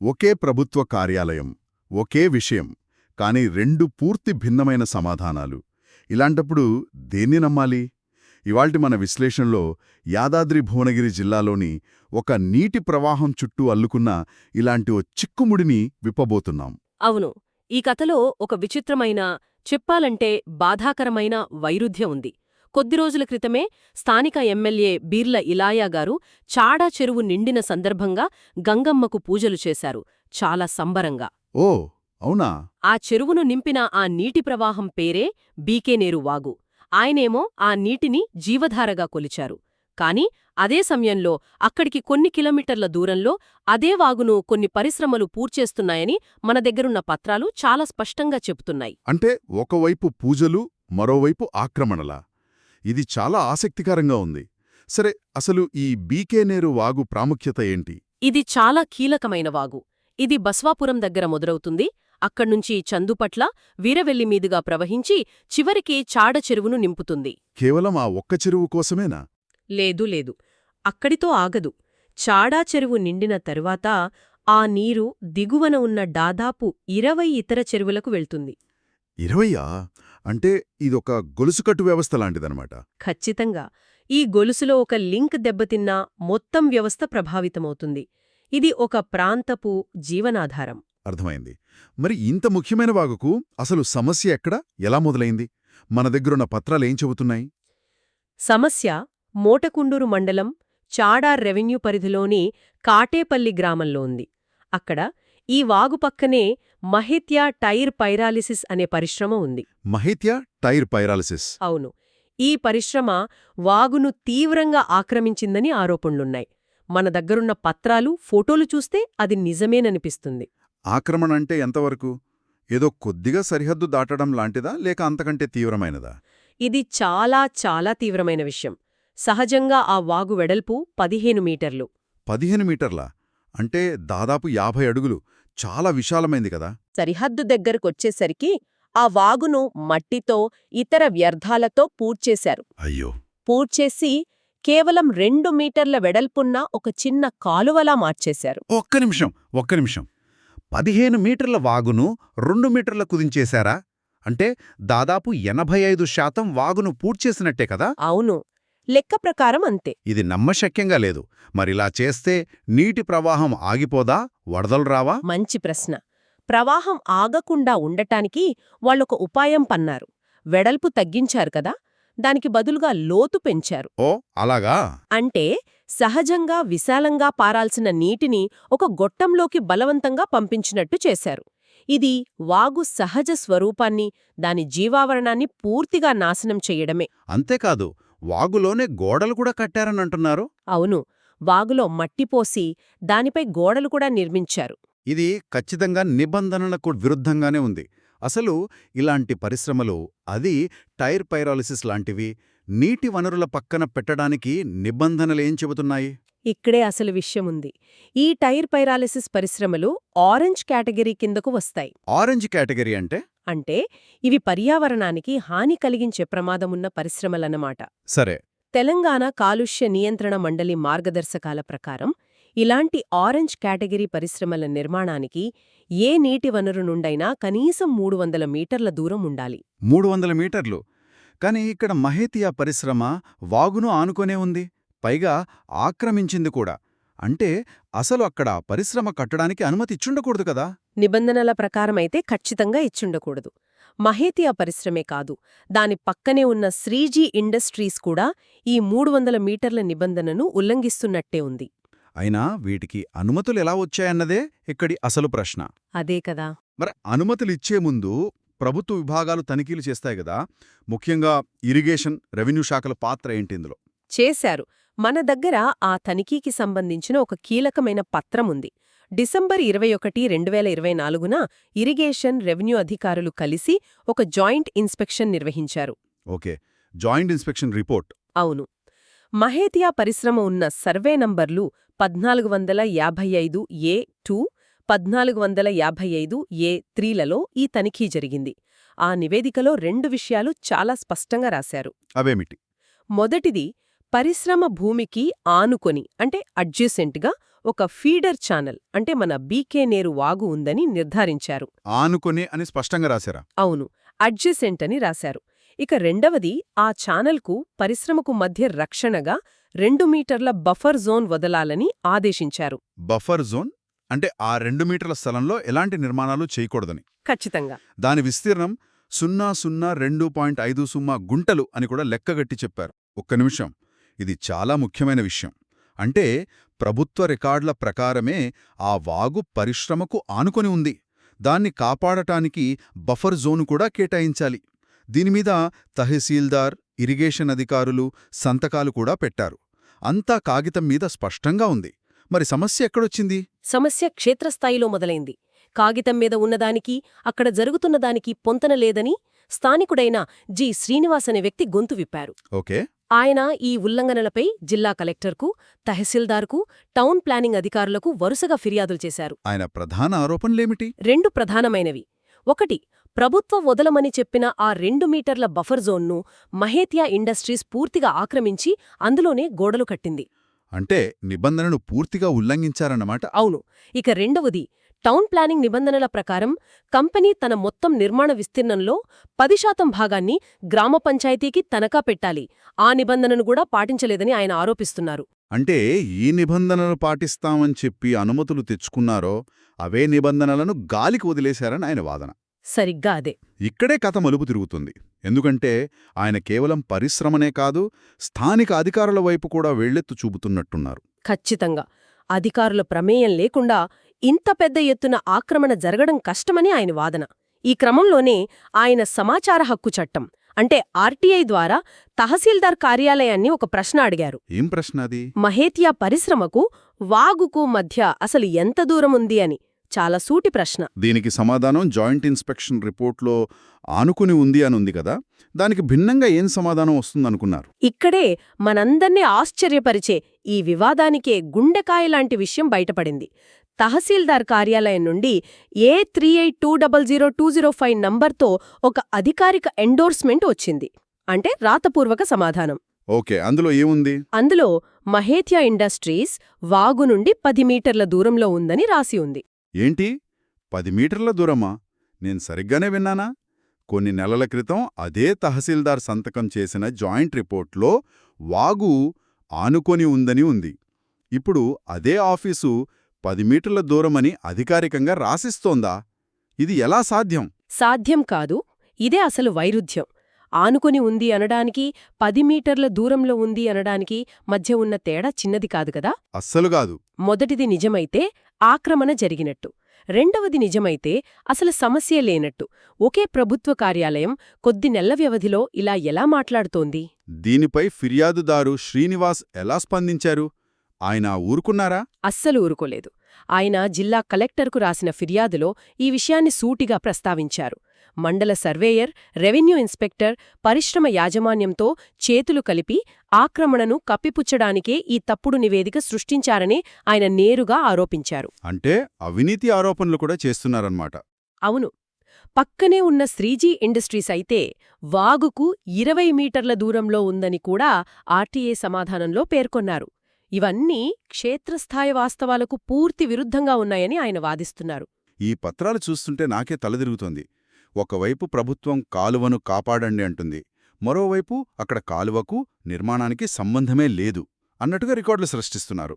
ఒకే ప్రభుత్వ కార్యాలయం ఒకే విషయం కానీ రెండు పూర్తి భిన్నమైన సమాధానాలు. ఇలాంటప్పుడు దేన్ని నమ్మాలి? ఇవాల్టి మన విశ్లేషణలో యాదాద్రి భువనగిరి జిల్లాలోని ఒక నీటి ప్రవాహం చుట్టూ అల్లుకున్న ఇలాంటి ఓ చిక్కుముడిని విప్పబోతున్నాం. అవును ఈ కథలో ఒక విచిత్రమైన చెప్పాలంటే బాధాకరమైన వైరుధ్యం ఉంది. కొద్ది రోజుల క్రితమే స్థానిక ఎమ్మెల్యే బీర్ల ఇలాయా గారు చాడా చెరువు నిండిన సందర్భంగా గంగమ్మకు పూజలు చేశారు. చాలా సంబరంగా. ఓ అవునా? ఆ చెరువును నింపిన ఆ నీటి ప్రవాహం పేరే బీకేనేరు వాగు. ఆయనేమో ఆ నీటిని జీవధారగా కొలిచారు. కాని అదే సమయంలో అక్కడికి కొన్ని కిలోమీటర్ల దూరంలో అదే వాగును కొన్ని పరిశ్రమలు పూర్చేస్తున్నాయని మన దగ్గరున్న పత్రాలు చాలా స్పష్టంగా చెబుతున్నాయి. అంటే ఒకవైపు పూజలు మరోవైపు ఆక్రమణలా? ఇది చాలా ఆసక్తికరంగా ఉంది. సరే అసలు ఈ బీకేనేరు వాగు ప్రాముఖ్యత ఏంటి? ఇది చాలా కీలకమైన వాగు. ఇది బస్వాపురం దగ్గర మొదలవుతుంది. అక్కడ్నుంచి చందుపట్ల వీరవెల్లి మీదుగా ప్రవహించి చివరికి చాడ చెరువును నింపుతుంది. కేవలం ఆ ఒక్క చెరువు కోసమేనా? లేదు లేదు. అక్కడితో ఆగదు. చాడా చెరువు నిండిన తరువాత ఆ నీరు దిగువన ఉన్న దాదాపు ఇరవై ఇతర చెరువులకు వెళ్తుంది. ఇరవయ్యా? అంటే ఇదొక గొలుసుకట్టు వ్యవస్థ లాంటిదనమాట ఖచ్చితంగా. ఈ గొలుసులో ఒక లింక్ దెబ్బతిన్నా మొత్తం వ్యవస్థ ప్రభావితమవుతుంది. ఇది ఒక ప్రాంతపు జీవనాధారం. అర్థమైంది. మరి ఇంత ముఖ్యమైన వాగుకు అసలు సమస్య ఎక్కడ? ఎలా మొదలైంది? మన దగ్గరున్న పత్రాలేం చెబుతున్నాయి? సమస్య మోటకుండూరు మండలం చాడార్ రెవెన్యూ పరిధిలోని కాటేపల్లి గ్రామంలో ఉంది. అక్కడ ఈ వాగు పక్కనే మహిత్యా టైర్ పైరాలిసిస్ అనే పరిశ్రమ ఉంది. Mahitya tyre pyrolysis. అవును. ఈ పరిశ్రమ వాగును తీవ్రంగా ఆక్రమించిందని ఆరోపణలున్నాయి. మన దగ్గరున్న పత్రాలు ఫోటోలు చూస్తే అది నిజమేననిపిస్తుంది. ఆక్రమణ అంటే ఎంతవరకు? ఏదో కొద్దిగా సరిహద్దు దాటడం లాంటిదా? లేక అంతకంటే తీవ్రమైనదా? ఇది చాలా చాలా తీవ్రమైన విషయం. సహజంగా ఆ వాగు వెడల్పు పదిహేను మీటర్లు. పదిహేను మీటర్ల? అంటే దాదాపు యాభై అడుగులు. చాలా విశాలమైంది కదా. సరిహద్దు దగ్గరకొచ్చేసరికి ఆ వాగును మట్టితో ఇతర వ్యర్థాలతో పూడ్చేశారు. అయ్యో! పూడ్చేసి కేవలం రెండు మీటర్ల వెడల్పున్న ఒక చిన్న కాలువలా మార్చేశారు. ఒక్క నిమిషం ఒక్క నిమిషం. పదిహేను మీటర్ల వాగును రెండు మీటర్ల కుదించేశారా? అంటే దాదాపు ఎనభై ఐదు శాతం వాగును పూడ్చేసినట్టే కదా? అవును. లెక్క ప్రకారం అంతే. ఇది నమ్మశక్యంగా లేదు. మరిలా చేస్తే నీటి ప్రవాహం ఆగిపోదా? వరదలు రావా? మంచి ప్రశ్న. ప్రవాహం ఆగకుండా ఉండటానికి వాళ్ళొక ఉపాయం పన్నారు. వెడల్పు తగ్గించారు కదా? దానికి బదులుగా లోతు పెంచారు. ఓ అలాగా? అంటే సహజంగా విశాలంగా పారాల్సిన నీటిని ఒక గొట్టంలోకి బలవంతంగా పంపించినట్టు చేశారు. ఇది వాగు సహజ స్వరూపాన్ని దాని జీవావరణాన్ని పూర్తిగా నాశనం చెయ్యడమే అంతేకాదు వాగులోనే గోడలు కూడా కట్టారనంటున్నారు. అవును. వాగులో మట్టిపోసి దానిపై గోడలు కూడా నిర్మించారు. ఇది ఖచ్చితంగా నిబంధనలకు విరుద్ధంగానే ఉంది. అసలు ఇలాంటి పరిశ్రమలు అది టైర్ పైరాలిసిస్ లాంటివి నీటి వనరుల పక్కన పెట్టడానికి నిబంధనలేం చెబుతున్నాయి? ఇక్కడే అసలు విషయముంది ఈ టైర్ పైరాలిసిస్ పరిశ్రమలు ఆరెంజ్ కేటగిరీ కిందకు వస్తాయి. ఆరెంజ్ కేటగిరీ అంటే? అంటే ఇవి పర్యావరణానికి హాని కలిగించే ప్రమాదమున్న పరిశ్రమలన్నమాట. సరే. తెలంగాణ కాలుష్య నియంత్రణ మండలి మార్గదర్శకాల ప్రకారం ఇలాంటి ఆరెంజ్ కేటగిరీ పరిశ్రమల నిర్మాణానికి ఏ నీటి వనరు నుండైనా కనీసం మూడు వందల మీటర్ల దూరం ఉండాలి. మూడు వందల మీటర్లు? కాని ఇక్కడ మహేతియా పరిశ్రమ వాగును ఆనుకొనే ఉంది. పైగా ఆక్రమించింది కూడా. అంటే అసలు అక్కడ పరిశ్రమ కట్టడానికి అనుమతి ఇచ్చుండకూడదు కదా? నిబంధనల ప్రకారమైతే ఖచ్చితంగా ఇచ్చుండకూడదు. మహేతియా పరిశ్రమే కాదు. దాని పక్కనే ఉన్న శ్రీజీ ఇండస్ట్రీస్ కూడా ఈ మూడు వందల మీటర్ల నిబంధనను ఉల్లంఘిస్తున్నట్టే ఉంది. అయినా వీటికి అనుమతులు ఎలా వచ్చాయన్నదే ఇక్కడి అసలు ప్రశ్న. అదే కదా. మరి అనుమతులు ఇచ్చే ముందు ప్రభుత్వ విభాగాలు తనిఖీలు చేస్తాయి కదా. ముఖ్యంగా ఇరిగేషన్ రెవెన్యూ శాఖల పాత్ర ఏంటి ఇందులో? చేశారు. మన దగ్గర ఆ తనిఖీకి సంబంధించిన ఒక కీలకమైన పత్రం ఉంది. డిసెంబర్ ఇరవై ఒకటి రెండు వేల ఇరవై నాలుగున ఇరిగేషన్ రెవెన్యూ అధికారులు కలిసి ఒక జాయింట్ ఇన్స్పెక్షన్ నిర్వహించారు. ఓకే. Joint inspection report. అవును. మహేతియా పరిశ్రమ ఉన్న సర్వే నంబర్లు పద్నాలుగు వందల యాభై ఐదు ఏ టూ పద్నాలుగు వందల యాభై ఐదు ఏ త్రీలలో ఈ తనిఖీ జరిగింది. ఆ నివేదికలో రెండు విషయాలు చాలా స్పష్టంగా రాశారు. అవేమిటి? మొదటిది పరిశ్రమ భూమికి ఆనుకొని అంటే అడ్జసెంట్గా ఒక ఫీడర్ ఛానల్ అంటే మన బీకే నేరు వాగు ఉందని నిర్ధారించారు. ఆనుకొని అని స్పష్టంగా రాశారా? అవును అడ్జసెంట్ అని రాశారు. ఇక రెండవది ఆ ఛానల్కు పరిశ్రమకు మధ్య రక్షణగా రెండు మీటర్ల బఫర్ జోన్ వదలాలని ఆదేశించారు. Buffer zone? అంటే ఆ రెండు మీటర్ల స్థలంలో ఎలాంటి నిర్మాణాలు చేయకూడదని. ఖచ్చితంగా. దాని విస్తీర్ణం సున్నా సున్నా రెండు పాయింట్ ఐదు సున్నా గుంటలు అని కూడా లెక్కగట్టి చెప్పారు. ఒక్క నిమిషం. ఇది చాలా ముఖ్యమైన విషయం. అంటే ప్రభుత్వ రికార్డుల ప్రకారమే ఆ వాగు పరిశ్రమకు ఆనుకొని ఉంది. దాన్ని కాపాడటానికి బఫర్ జోను కూడా కేటాయించాలి. దీనిమీద తహసీల్దార్ ఇరిగేషన్ అధికారులు సంతకాలు కూడా పెట్టారు. అంతా కాగితం మీద స్పష్టంగా ఉంది. మరి సమస్య ఎక్కడొచ్చింది? సమస్య క్షేత్రస్థాయిలో మొదలైంది. కాగితం మీద ఉన్నదానికి అక్కడ జరుగుతున్నదానికి పొంతన లేదని స్థానికుడైన జి. శ్రీనివాస్ అనే వ్యక్తి గొంతు విప్పారు. ఓకే. ఆయన ఈ ఉల్లంఘనలపై జిల్లా కలెక్టర్కు తహసీల్దార్కు టౌన్ ప్లానింగ్ అధికారులకు వరుసగా ఫిర్యాదులు చేశారు. ఆయన ప్రధాన ఆరోపణలేమిటి? రెండు ప్రధానమైనవి. ఒకటి ప్రభుత్వ వదలమని చెప్పిన ఆ రెండు మీటర్ల బఫర్ జోన్ను మహేత్యా ఇండస్ట్రీస్ పూర్తిగా ఆక్రమించి అందులోనే గోడలు కట్టింది. అంటే నిబంధనను పూర్తిగా ఉల్లంఘించారన్నమాట? అవును. ఇక రెండవది టౌన్ ప్లానింగ్ నిబంధనల ప్రకారం కంపెనీ తన మొత్తం నిర్మాణ విస్తీర్ణంలో పది శాతం భాగాన్ని గ్రామ పంచాయతీకి తనఖా పెట్టాలి. ఆ నిబంధనను కూడా పాటించలేదని ఆయన ఆరోపిస్తున్నారు. అంటే ఈ నిబంధనలు పాటిస్తామని చెప్పి అనుమతులు తెచ్చుకున్నారో అవే నిబంధనలను గాలికి వదిలేశారని ఆయన వాదన. సరిగ్గా అదే. ఇక్కడే కథ మలుపు తిరుగుతుంది. ఎందుకంటే ఆయన కేవలం పరిశ్రమనే కాదు స్థానిక అధికారుల వైపు కూడా వేళ్ళెత్తు చూపుతున్నట్టున్నారు. ఖచ్చితంగా. అధికారుల ప్రమేయం లేకుండా ఇంత పెద్ద ఎత్తున ఆక్రమణ జరగడం కష్టమని ఆయన వాదన. ఈ క్రమంలోనే ఆయన సమాచార హక్కు చట్టం అంటే ఆర్టీఐ ద్వారా తహసీల్దార్ కార్యాలయాన్ని ఒక ప్రశ్న అడిగారు. ఏం ప్రశ్న అది? మహేతియా పరిశ్రమకు వాగుకు మధ్య అసలు ఎంత దూరముంది అని. చాలా సూటి ప్రశ్న. దీనికి సమాధానం జాయింట్ ఇన్స్పెక్షన్ రిపోర్ట్లో ఆనుకుని ఉంది అని ఉంది కదా? దానికి భిన్నంగా ఏం సమాధానం వస్తుందనుకున్నారు? ఇక్కడే మనందర్నీ ఆశ్చర్యపరిచే ఈ వివాదానికే గుండెకాయ లాంటి విషయం బయటపడింది. తహసీల్దార్ కార్యాలయం నుండి A three eight two double zero two zero five నంబర్తో ఒక అధికారిక ఎండోర్స్మెంట్ వచ్చింది. అంటే రాతపూర్వక సమాధానం. ఓకే అందులో ఏముంది? అందులో మహేత్యా ఇండస్ట్రీస్ వాగు నుండి పది మీటర్ల దూరంలో ఉందని రాసి ఉంది. ఏంటి? పది మీటర్ల దూరమా? నేను సరిగ్గానే విన్నానా? కొన్ని నెలల క్రితం అదే తహసీల్దార్ సంతకం చేసిన జాయింట్ రిపోర్ట్లో వాగు ఆనుకొని ఉందని ఉంది. ఇప్పుడు అదే ఆఫీసు పది మీటర్ల దూరమని అధికారికంగా రాసిస్తోందా? ఇది ఎలా సాధ్యం? సాధ్యం కాదు. ఇదే అసలు వైరుధ్యం. ఆనుకొని ఉంది అనడానికి పది మీటర్ల దూరంలో ఉంది అనడానికి మధ్య ఉన్న తేడా చిన్నది కాదు కదా? అస్సలు కాదు. మొదటిది నిజమైతే ఆక్రమణ జరిగినట్టు. రెండవది నిజమైతే అసలు సమస్య లేనట్టు. ఒకే ప్రభుత్వ కార్యాలయం కొద్ది నెల్ల వ్యవధిలో ఇలా ఎలా మాట్లాడుతోంది? దీనిపై ఫిర్యాదుదారు శ్రీనివాస్ ఎలా స్పందించారు? ఆయన ఊరుకున్నారా? అస్సలు ఊరుకోలేదు. ఆయన జిల్లా కలెక్టర్కు రాసిన ఫిర్యాదులో ఈ విషయాన్ని సూటిగా ప్రస్తావించారు. మండల సర్వేయర్ రెవెన్యూ ఇన్స్పెక్టర్ పరిశ్రమ యాజమాన్యంతో చేతులు కలిపి ఆక్రమణను కప్పిపుచ్చడానికే ఈ తప్పుడు నివేదిక సృష్టించారని ఆయన నేరుగా ఆరోపించారు. అంటే అవినీతి ఆరోపణలు కూడా చేస్తున్నారన్నమాట. అవును. పక్కనే ఉన్న శ్రీజీ ఇండస్ట్రీస్ అయితే వాగుకు ఇరవై మీటర్ల దూరంలో ఉందని కూడా ఆర్టీఏ సమాధానంలో పేర్కొన్నారు. ఇవన్నీ క్షేత్రస్థాయి వాస్తవాలకు పూర్తి విరుద్ధంగా ఉన్నాయని ఆయన వాదిస్తున్నారు. ఈ పత్రాలు చూస్తుంటే నాకే తలదిరుగుతోంది. ఒకవైపు ప్రభుత్వం కాలువను కాపాడండి అంటుంది. మరోవైపు అక్కడ కాలువకు నిర్మాణానికి సంబంధమే లేదు అన్నట్టుగా రికార్డులు సృష్టిస్తున్నారు.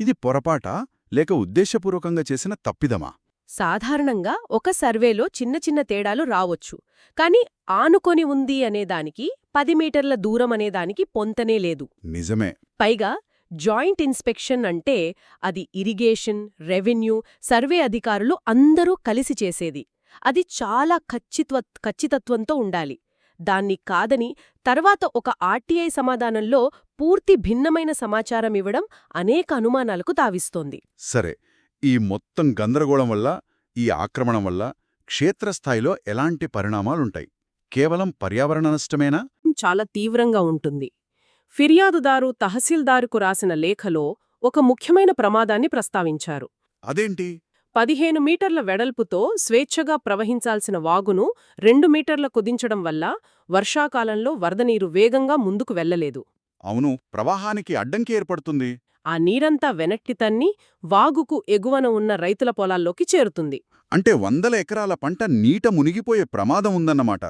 ఇది పొరపాటా? లేక ఉద్దేశపూర్వకంగా చేసిన తప్పిదమా? సాధారణంగా ఒక సర్వేలో చిన్న చిన్న తేడాలు రావొచ్చు. కాని ఆనుకొని ఉంది అనేదానికి పది మీటర్ల దూరం అనేదానికి పొంతనే లేదు. నిజమే. పైగా జాయింట్ ఇన్స్పెక్షన్ అంటే అది ఇరిగేషన్ రెవెన్యూ సర్వే అధికారులు అందరూ కలిసి చేసేది. అది చాలా ఖచ్చిత్వ ఖచ్చితత్వంతో ఉండాలి. దాన్ని కాదని తర్వాత ఒక ఆర్టీఐ సమాధానంలో పూర్తి భిన్నమైన సమాచారం ఇవ్వడం అనేక అనుమానాలకు తావిస్తోంది. సరే ఈ మొత్తం గందరగోళం వల్ల ఈ ఆక్రమణం వల్ల క్షేత్రస్థాయిలో ఎలాంటి పరిణామాలుంటాయి? కేవలం పర్యావరణ నష్టమేనా? చాలా తీవ్రంగా ఉంటుంది. ఫిర్యాదుదారు తహసీల్దారుకు రాసిన లేఖలో ఒక ముఖ్యమైన ప్రమాదాన్ని ప్రస్తావించారు. అదేంటి? పదిహేను మీటర్ల వెడల్పుతో స్వేచ్ఛగా ప్రవహించాల్సిన వాగును రెండు మీటర్ల కుదించడం వల్ల వర్షాకాలంలో వరదనీరు వేగంగా ముందుకు వెళ్ళలేదు అవును ప్రవాహానికి అడ్డంకి ఏర్పడుతుంది. ఆ నీరంతా వెనక్కి తన్ని వాగుకు ఎగువన ఉన్న రైతుల పొలాల్లోకి చేరుతుంది. అంటే వందల ఎకరాల పంట నీట మునిగిపోయే ప్రమాదం ఉందన్నమాట.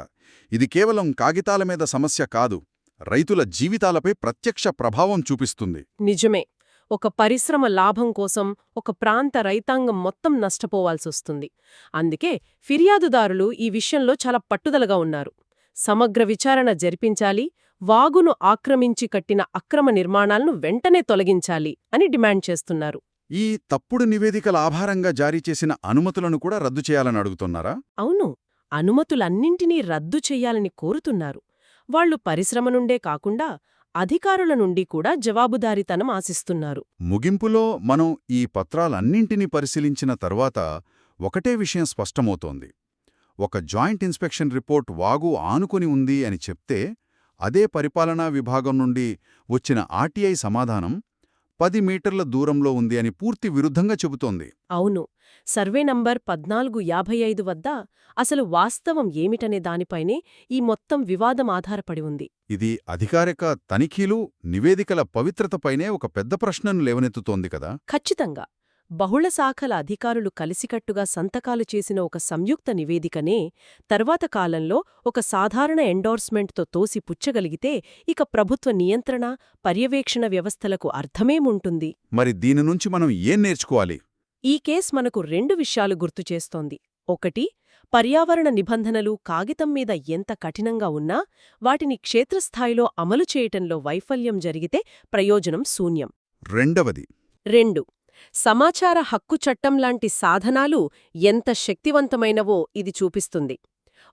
ఇది కేవలం కాగితాల మీద సమస్య కాదు రైతుల జీవితాలపై ప్రత్యక్ష ప్రభావం చూపిస్తుంది. నిజమే. ఒక పరిశ్రమ లాభం కోసం ఒక ప్రాంత రైతాంగం మొత్తం నష్టపోవాల్సొస్తుంది. అందుకే ఫిర్యాదుదారులు ఈ విషయంలో చాలా పట్టుదలగా ఉన్నారు. సమగ్ర విచారణ జరిపించాలి వాగును ఆక్రమించి కట్టిన అక్రమ నిర్మాణాలను వెంటనే తొలగించాలి అని డిమాండ్ చేస్తున్నారు. ఈ తప్పుడు నివేదికల ఆధారంగా జారీ చేసిన అనుమతులను కూడా రద్దు చేయాలని అడుగుతున్నారా? అవును అనుమతులన్నింటినీ రద్దు చెయ్యాలని కోరుతున్నారు. వాళ్ళు పరిశ్రమ నుండే కాకుండా అధికారుల నుండి కూడా జవాబుదారీతనం ఆశిస్తున్నారు. ముగింపులో మనం ఈ పత్రాలన్నింటినీ పరిశీలించిన తర్వాత ఒకటే విషయం స్పష్టమవుతోంది. ఒక జాయింట్ ఇన్స్పెక్షన్ రిపోర్ట్ వాగు ఆనుకుని ఉంది అని చెప్తే అదే పరిపాలనా విభాగం నుండి వచ్చిన ఆర్టీఐ సమాధానం పది మీటర్ల దూరంలో ఉంది అని పూర్తి విరుద్ధంగా చెబుతోంది. అవును. సర్వే నంబర్ పద్నాలుగు యాభై ఐదు వద్ద అసలు వాస్తవం ఏమిటనే దానిపైనే ఈ మొత్తం వివాదం ఆధారపడి ఉంది. ఇది అధికారిక తనిఖీలు నివేదికల పవిత్రతపైనే ఒక పెద్ద ప్రశ్నను లేవనెత్తుతోంది కదా? ఖచ్చితంగా. బహుళ శాఖల అధికారులు కలిసికట్టుగా సంతకాలు చేసిన ఒక సంయుక్త నివేదికనే తర్వాత కాలంలో ఒక సాధారణ ఎండోర్స్మెంట్తో తోసి పుచ్చగలిగితే ఇక ప్రభుత్వ నియంత్రణ పర్యవేక్షణ వ్యవస్థలకు అర్థమేముంటుంది? మరి దీని నుంచి మనం ఏం నేర్చుకోవాలి? ఈ కేస్ మనకు రెండు విషయాలు గుర్తుచేస్తోంది ఒకటి పర్యావరణ నిబంధనలు కాగితం మీద ఎంత కఠినంగా ఉన్నా వాటిని క్షేత్రస్థాయిలో అమలు చేయటంలో వైఫల్యం జరిగితే ప్రయోజనం శూన్యం. రెండవది రెండు సమాచార హక్కు చట్టం లాంటి సాధనాలు ఎంత శక్తివంతమైనవో ఇది చూపిస్తుంది.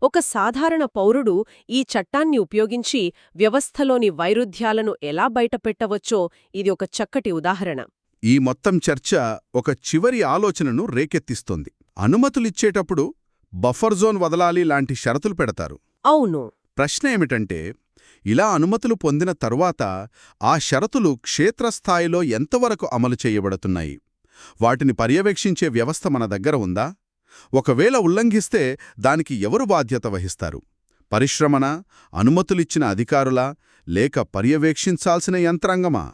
ఒక సాధారణ పౌరుడు ఈ చట్టాన్ని ఉపయోగించి వ్యవస్థలోని వైరుధ్యాలను ఎలా బయటపెట్టవచ్చో ఇది ఒక చక్కటి ఉదాహరణ. ఈ మొత్తం చర్చ ఒక చివరి ఆలోచనను రేకెత్తిస్తోంది. అనుమతులిచ్చేటప్పుడు బఫర్ జోన్ వదలాలి లాంటి షరతులు పెడతారు. అవును. ప్రశ్న ఏమిటంటే ఇలా అనుమతులు పొందిన తరువాత ఆ షరతులు క్షేత్రస్థాయిలో ఎంతవరకు అమలు చేయబడుతున్నాయి? వాటిని పర్యవేక్షించే వ్యవస్థ మన దగ్గర ఉందా? ఒకవేళ ఉల్లంఘిస్తే దానికి ఎవరు బాధ్యత వహిస్తారు? పరిశ్రమన? అనుమతులిచ్చిన అధికారులా? లేక పర్యవేక్షించాల్సిన యంత్రాంగమా?